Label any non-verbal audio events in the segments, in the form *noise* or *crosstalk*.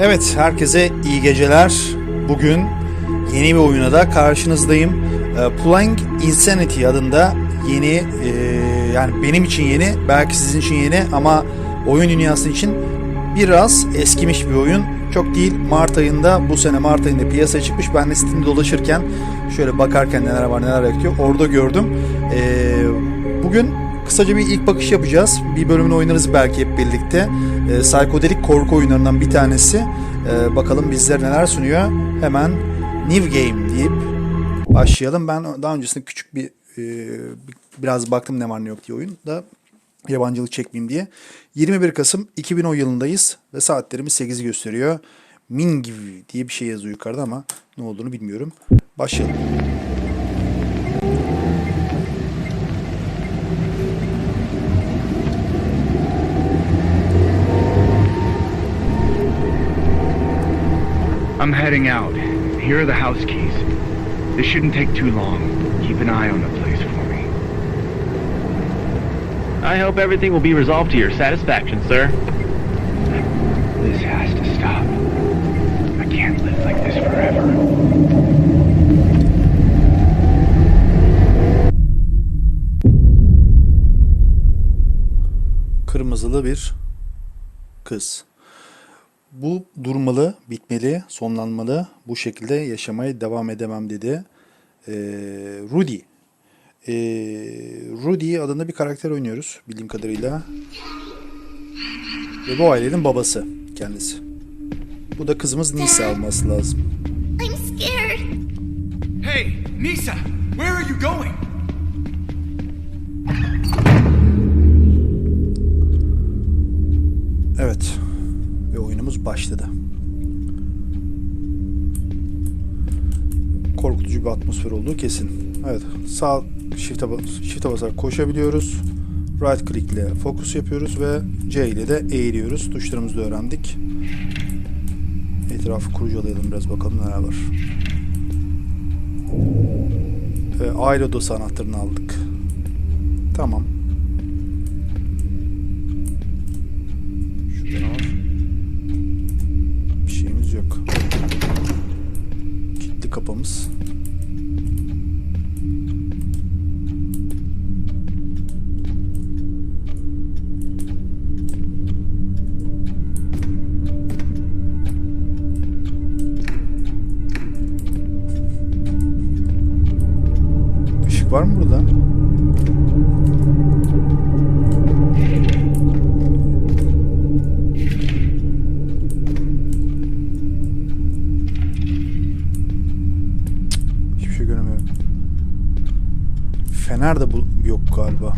Evet, herkese iyi geceler. Bugün yeni bir oyuna da karşınızdayım. Ee, Playing Insanity adında yeni, e, yani benim için yeni, belki sizin için yeni ama oyun dünyası için biraz eskimiş bir oyun. Çok değil, Mart ayında, bu sene Mart ayında piyasaya çıkmış. Ben de Steam'de dolaşırken, şöyle bakarken neler var neler yapıyor, orada gördüm. Ee, bugün kısaca bir ilk bakış yapacağız. Bir bölümünü oynarız belki hep birlikte. Ee, psikodelik korku oyunlarından bir tanesi. Ee, bakalım bizler neler sunuyor. Hemen New Game deyip başlayalım. Ben daha öncesinde küçük bir, e, bir- biraz baktım ne var ne yok diye oyunda. Yabancılık çekmeyeyim diye. 21 Kasım 2010 yılındayız ve saatlerimiz 8'i gösteriyor. Mingv diye bir şey yazıyor yukarıda ama ne olduğunu bilmiyorum. Başlayalım. I'm heading out. Here are the house keys. This shouldn't take too long. Keep an eye on the place for me. I hope everything will be resolved to your satisfaction, sir. This has to stop. I can't live like this forever. kırmızılı bir kız. Bu durmalı, bitmeli, sonlanmalı. Bu şekilde yaşamaya devam edemem dedi. Ee, Rudy. Ee, Rudy adında bir karakter oynuyoruz bildiğim kadarıyla. Ve bu ailenin babası kendisi. Bu da kızımız Nisa olması lazım. I'm scared. Hey, Nisa, where are you going? Evet. Oyunumuz başladı. Korkutucu bir atmosfer olduğu kesin. Evet. Sağ shift'e bas shift'e basarak koşabiliyoruz. Right click ile fokus yapıyoruz ve C ile de eğiliyoruz. Tuşlarımızı da öğrendik. Etrafı kurcalayalım biraz bakalım neler var. Ee, aile odası anahtarını aldık. Tamam. Kapımız. Işık var mı burada? Fener de bu yok galiba.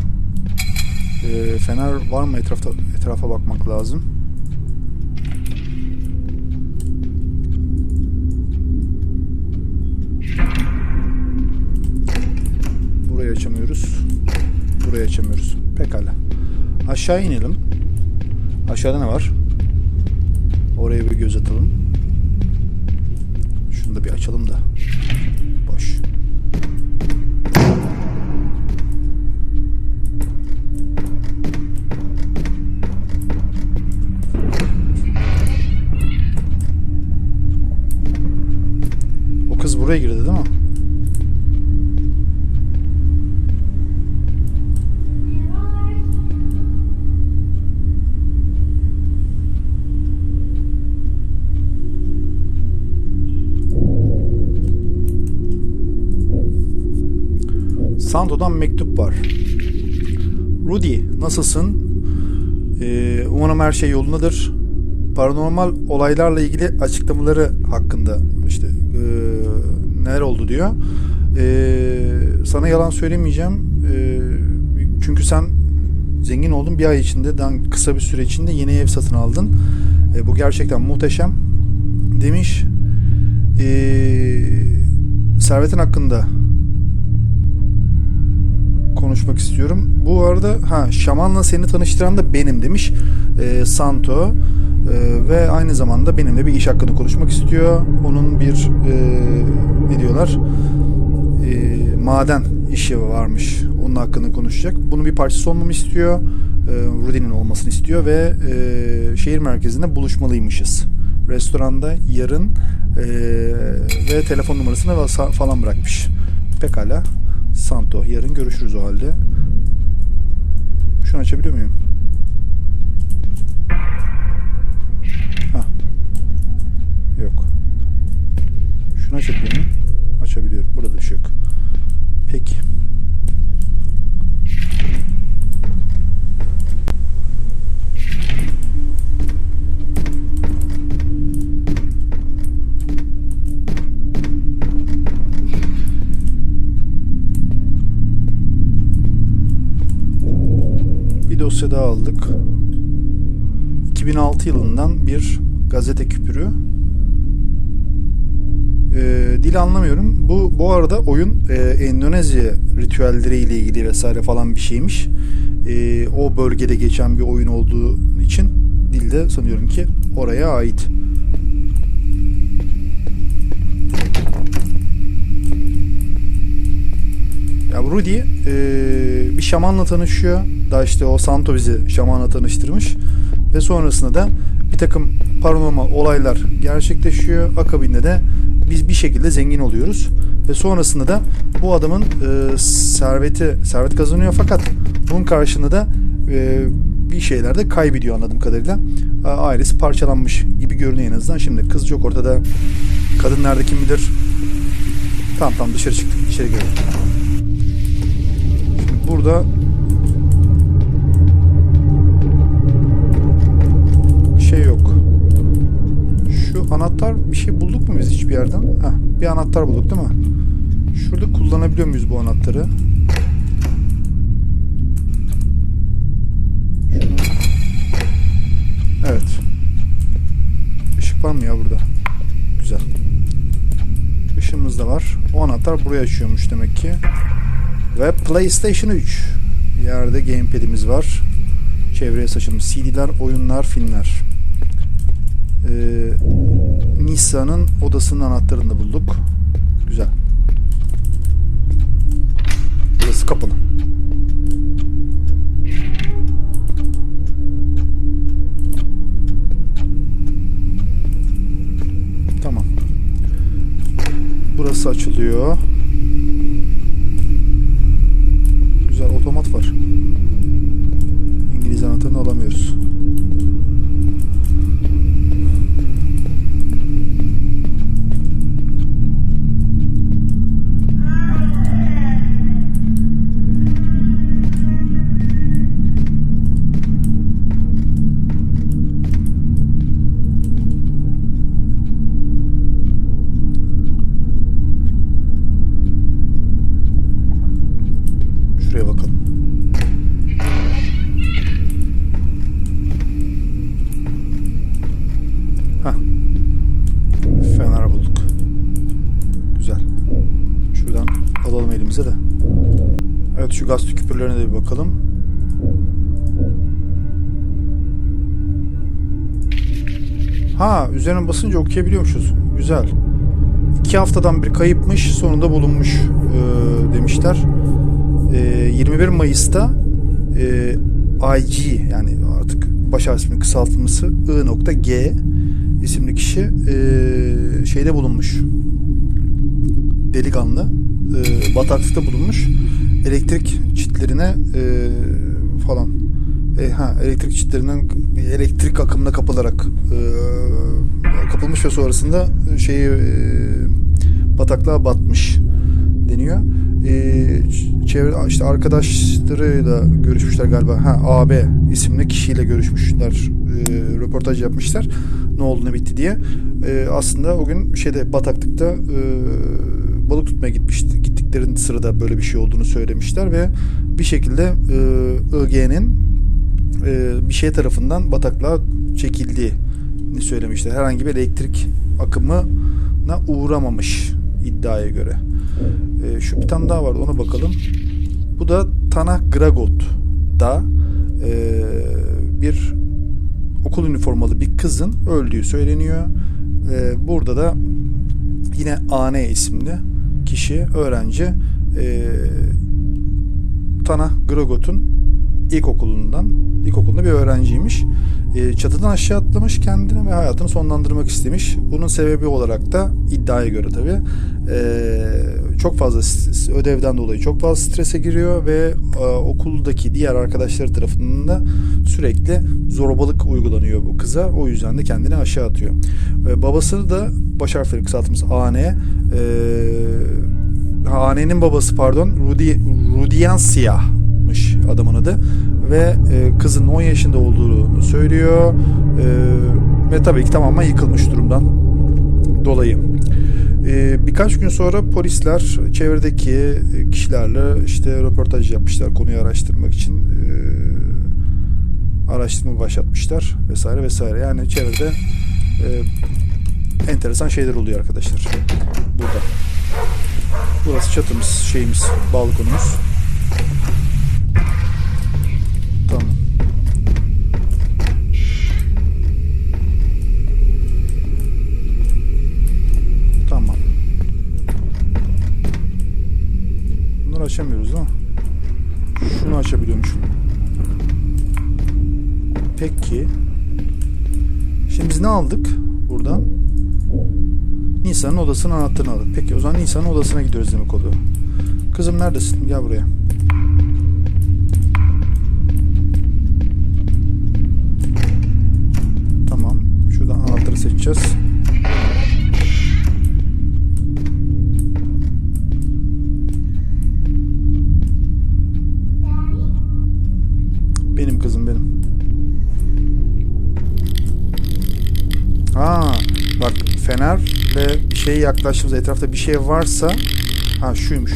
Ee, fener var mı etrafta etrafa bakmak lazım. Burayı açamıyoruz. Burayı açamıyoruz. Pekala. Aşağı inelim. Aşağıda ne var? Oraya bir göz atalım. Şunu da bir açalım da. Buraya girdi değil mi? Sando'dan mektup var. Rudy, nasılsın? Ee, umarım her şey yolundadır. Paranormal olaylarla ilgili açıklamaları hakkında işte ee, neler oldu diyor. Ee, sana yalan söylemeyeceğim. Ee, çünkü sen zengin oldun bir ay içinde, daha kısa bir süre içinde yeni ev satın aldın. Ee, bu gerçekten muhteşem. Demiş. Ee, servetin hakkında konuşmak istiyorum. Bu arada ha şamanla seni tanıştıran da benim demiş e, Santo E, ve aynı zamanda benimle bir iş hakkında konuşmak istiyor. Onun bir e, ne diyorlar E, maden işi varmış. Onun hakkında konuşacak. Bunun bir parçası olmamı istiyor. E, Rudy'nin olmasını istiyor ve e, şehir merkezinde buluşmalıymışız. restoranda yarın e, ve telefon numarasını falan bırakmış. Pekala. Santo. Yarın görüşürüz o halde. Şunu açabiliyor muyum? Şunu açabiliyor muyum? Açabiliyorum. Burada bir şey yok. Peki. Bir dosya daha aldık. 2006 yılından bir gazete küpürü. Ee, dil anlamıyorum. Bu bu arada oyun e, Endonezya ritüelleri ile ilgili vesaire falan bir şeymiş. Ee, o bölgede geçen bir oyun olduğu için dilde sanıyorum ki oraya ait. Ya Rudy e, bir şamanla tanışıyor. Daha işte o Santo bizi şamanla tanıştırmış. Ve sonrasında da bir takım paranormal olaylar gerçekleşiyor. Akabinde de biz bir şekilde zengin oluyoruz. Ve sonrasında da bu adamın e, serveti servet kazanıyor fakat bunun karşılığında da e, bir şeyler de kaybediyor anladığım kadarıyla. A- Ailesi parçalanmış gibi görünüyor en azından. Şimdi kız yok ortada. Kadın nerede kim bilir. Tamam tamam dışarı çıktık. İçeri girelim. Burada anahtar bir şey bulduk mu biz hiçbir yerden? Heh, bir anahtar bulduk değil mi? Şurada kullanabiliyor muyuz bu anahtarı? Evet. Işık var mı ya burada? Güzel. Işığımız da var. O anahtar buraya açıyormuş demek ki. Ve PlayStation 3. Yerde gamepad'imiz var. Çevreye saçılmış CD'ler, oyunlar, filmler. Ee, Nisa'nın odasının anahtarını da bulduk. Güzel. Burası kapalı. Tamam. Burası açılıyor. Tükürlerine de bir bakalım. Ha üzerine basınca okuyabiliyormuşuz. Güzel. İki haftadan bir kayıpmış sonunda bulunmuş e, demişler. E, 21 Mayıs'ta e, IG yani artık baş harfinin kısaltılması I.G isimli kişi e, şeyde bulunmuş. Delikanlı e, bataklıkta bulunmuş. Elektrik çitlerine e, falan e, ha elektrik çitlerinden elektrik akımına kapılarak e, kapılmış ve sonrasında şeyi e, bataklığa batmış deniyor. E, çevre işte arkadaşlarıyla görüşmüşler galiba. Ha AB isimli kişiyle görüşmüşler. E, röportaj yapmışlar. Ne oldu ne bitti diye. E, aslında o gün şeyde bataklıkta e, balık tutmaya gitmişti. Gittiklerinin sırada böyle bir şey olduğunu söylemişler ve bir şekilde e, e, bir şey tarafından bataklığa çekildiğini söylemişler. Herhangi bir elektrik akımına uğramamış iddiaya göre. E, şu bir tane daha var ona bakalım. Bu da Tana Gragot'da e, bir okul üniformalı bir kızın öldüğü söyleniyor. Burada da yine Ane isimli kişi öğrenci e, Tana Gragot'un ilkokulundan ilkokulunda bir öğrenciymiş. e, çatıdan aşağı atlamış kendini ve hayatını sonlandırmak istemiş. Bunun sebebi olarak da iddiaya göre tabii e, çok fazla ödevden dolayı çok fazla strese giriyor ve e, okuldaki diğer arkadaşları tarafından da sürekli zorbalık uygulanıyor bu kıza. O yüzden de kendini aşağı atıyor. E, babası da baş harfleri kısaltımız AN. E, Hane'nin babası pardon Rudi, Rudiansiyah'mış adamın adı ve e, kızın 10 yaşında olduğunu söylüyor E, ve tabii ki tamamen yıkılmış durumdan dolayı. E, birkaç gün sonra polisler çevredeki kişilerle işte röportaj yapmışlar konuyu araştırmak için E, araştırma başlatmışlar vesaire vesaire yani çevrede e, enteresan şeyler oluyor arkadaşlar burada. Burası çatımız, şeyimiz, balkonumuz. Aldık buradan? Nisa'nın odasının anahtarını aldık. Peki o zaman Nisa'nın odasına gidiyoruz demek oluyor. Kızım neredesin? Gel buraya. Tamam. Şuradan anahtarı seçeceğiz. Şeye yaklaştığımızda etrafta bir şey varsa ha şuymuş.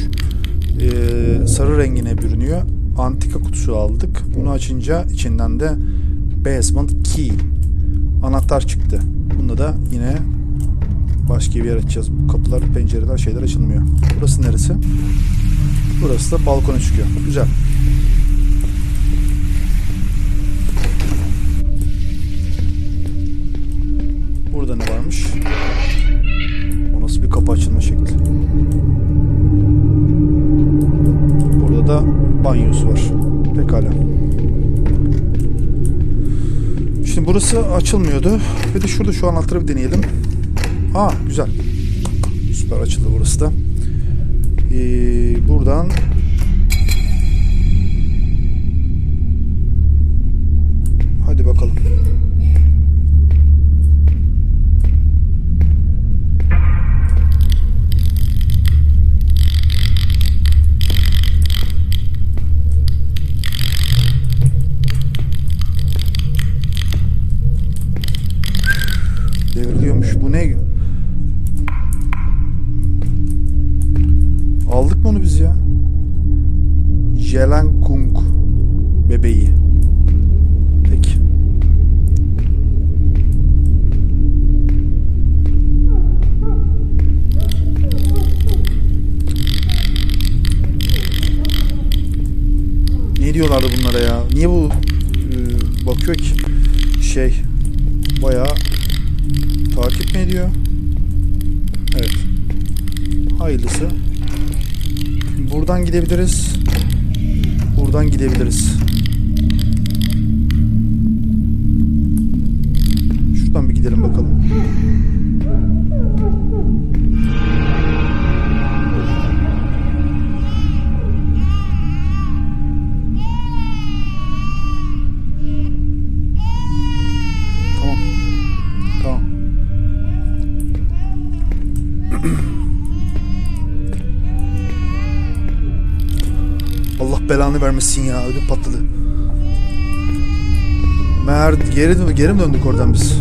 Ee, sarı rengine bürünüyor. Antika kutusu aldık. Bunu açınca içinden de basement key anahtar çıktı. Bunda da yine başka bir yer açacağız. Bu kapılar, pencereler, şeyler açılmıyor. Burası neresi? Burası da balkona çıkıyor. Güzel. Banyosu var. Pekala. Şimdi burası açılmıyordu. Ve de şurada şu anahtarı bir deneyelim. Aa güzel. Süper açıldı burası da. Ee, buradan Şey bayağı takip mi ediyor? Evet. Hayırlısı. Buradan gidebiliriz. Buradan gidebiliriz. Şuradan bir gidelim bakalım. Allah belanı vermesin ya. Ödüm patladı. Mer geri, geri mi döndük oradan biz?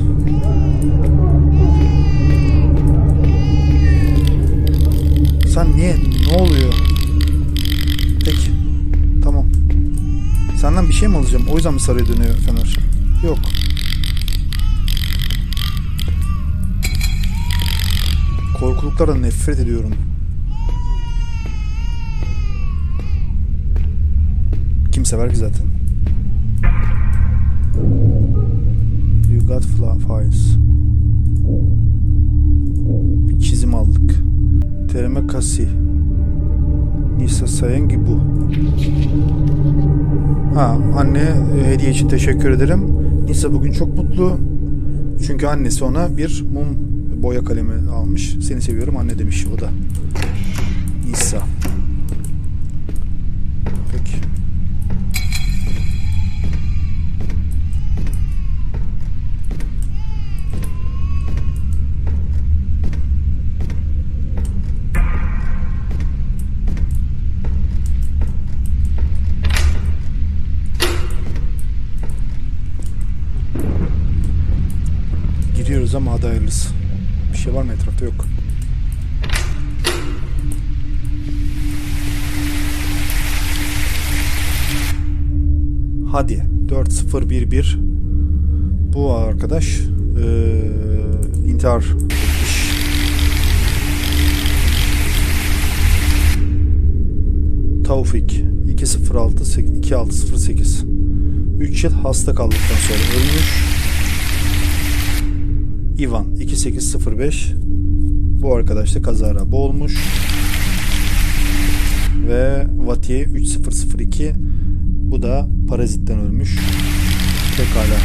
Sen niye? Ne oluyor? Peki. Tamam. Senden bir şey mi alacağım? O yüzden mi sarıya dönüyor fener? Yok. Korkuluklardan nefret ediyorum. Sever ki zaten? You got files. Bir çizim aldık. Terime kasi. Nisa Sayengi bu. Ha anne e, hediye için teşekkür ederim. Nisa bugün çok mutlu. Çünkü annesi ona bir mum boya kalemi almış. Seni seviyorum anne demiş o da. Nisa. Giriyoruz ama hadi hayırlısı. Bir şey var mı etrafta? Yok. Hadi. 4011 Bu arkadaş eee intihar etmiş. Taufik 206 2608 3 yıl hasta kaldıktan sonra ölmüş. Ivan 2805 bu arkadaş da kazara boğulmuş. Ve Vatiye 3002 bu da parazitten ölmüş. Pekala.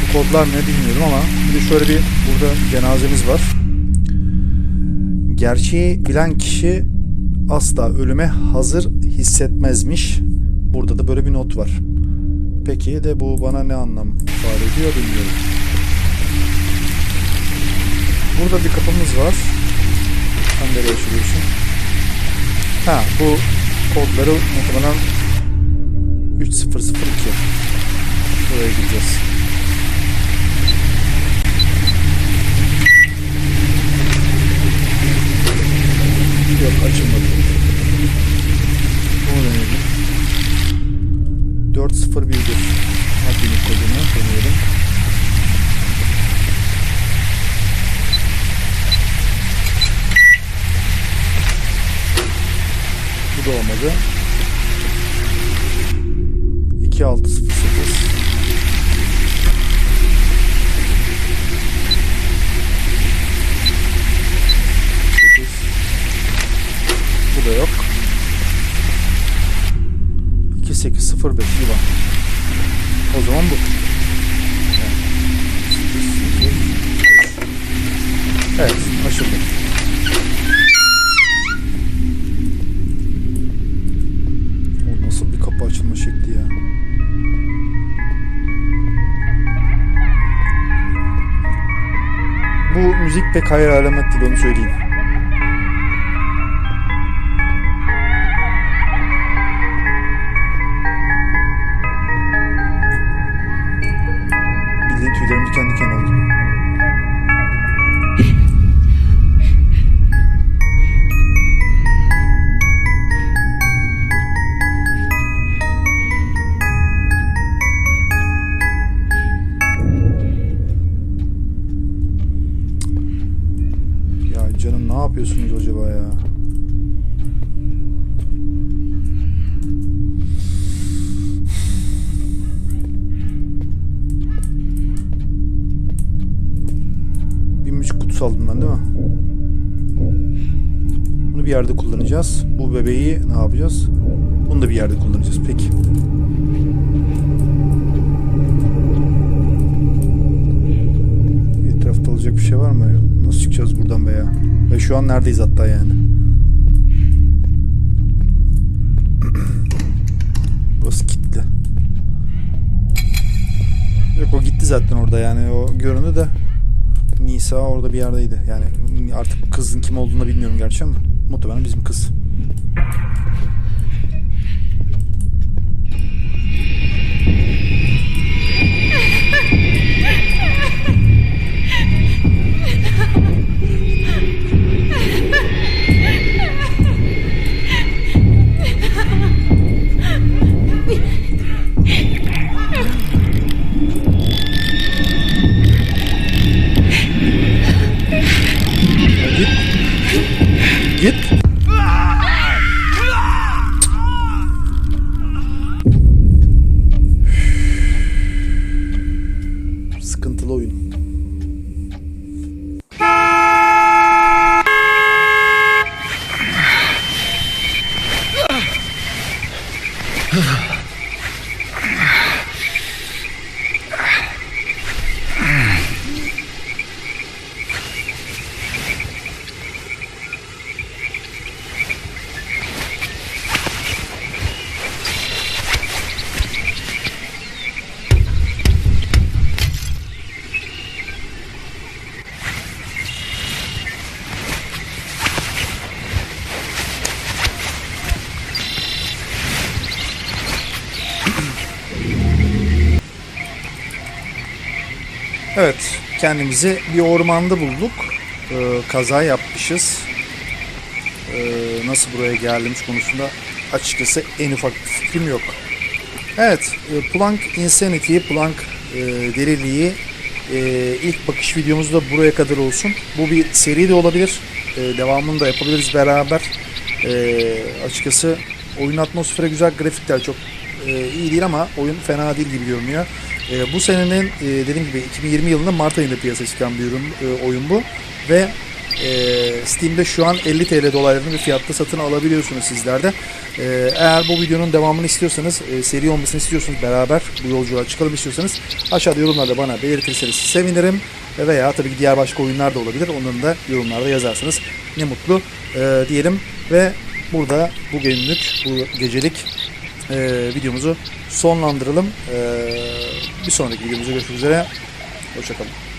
Bu kodlar ne bilmiyorum ama bir de şöyle bir burada cenazemiz var. Gerçeği bilen kişi asla ölüme hazır hissetmezmiş. Burada da böyle bir not var. Peki de bu bana ne anlam ifade ediyor bilmiyorum. Burada bir kapımız var. Sen nereye açılıyorsun? Ha bu kodları muhtemelen 3002. Buraya gideceğiz. Yok açılmadı. Bunu deneyelim. 4011 admin kodunu deneyelim. Bu da olmadı. 2608 Sekiz. Bu da yok. 2805 Ivan. O zaman bu. Evet, Müzik pek hayır alamet değil onu söyleyeyim. Yapıyorsunuz acaba ya? Bir müzik kutusu aldım ben değil mi? Bunu bir yerde kullanacağız. Bu bebeği ne yapacağız? Bunu da bir yerde kullanacağız. Peki. Etrafta olacak bir şey var mı? Nasıl çıkacağız buradan veya? Ve şu an neredeyiz hatta yani? *clears throat* Burası kilitli. Yok o gitti zaten orada yani o göründü de Nisa orada bir yerdeydi. Yani artık kızın kim olduğunu bilmiyorum gerçi ama muhtemelen bizim kız. Kendimizi bir ormanda bulduk. Ee, kaza yapmışız. Ee, nasıl buraya geldiğimiz konusunda açıkçası en ufak bir fikrim yok. Evet, e, Planck Insanity, Planck e, deliliği e, ilk bakış videomuz da buraya kadar olsun. Bu bir seri de olabilir. E, devamını da yapabiliriz beraber. E, açıkçası oyun atmosferi güzel, grafikler çok e, iyi değil ama oyun fena değil gibi görünüyor. E, bu senenin e, dediğim gibi 2020 yılında Mart ayında piyasaya çıkan bir ürün, e, oyun bu. Ve e, Steam'de şu an 50 TL dolaylarında bir fiyatta satın alabiliyorsunuz sizler de. E, eğer bu videonun devamını istiyorsanız, e, seri olmasını istiyorsanız, beraber bu yolculuğa çıkalım istiyorsanız aşağıda yorumlarda bana belirtirseniz sevinirim. E, Veya tabii ki diğer başka oyunlar da olabilir. Onların da yorumlarda yazarsınız. Ne mutlu e, diyelim. Ve burada bu günlük, bu gecelik e, videomuzu sonlandıralım. E, bir sonraki videomuzda görüşmek üzere. Hoşçakalın.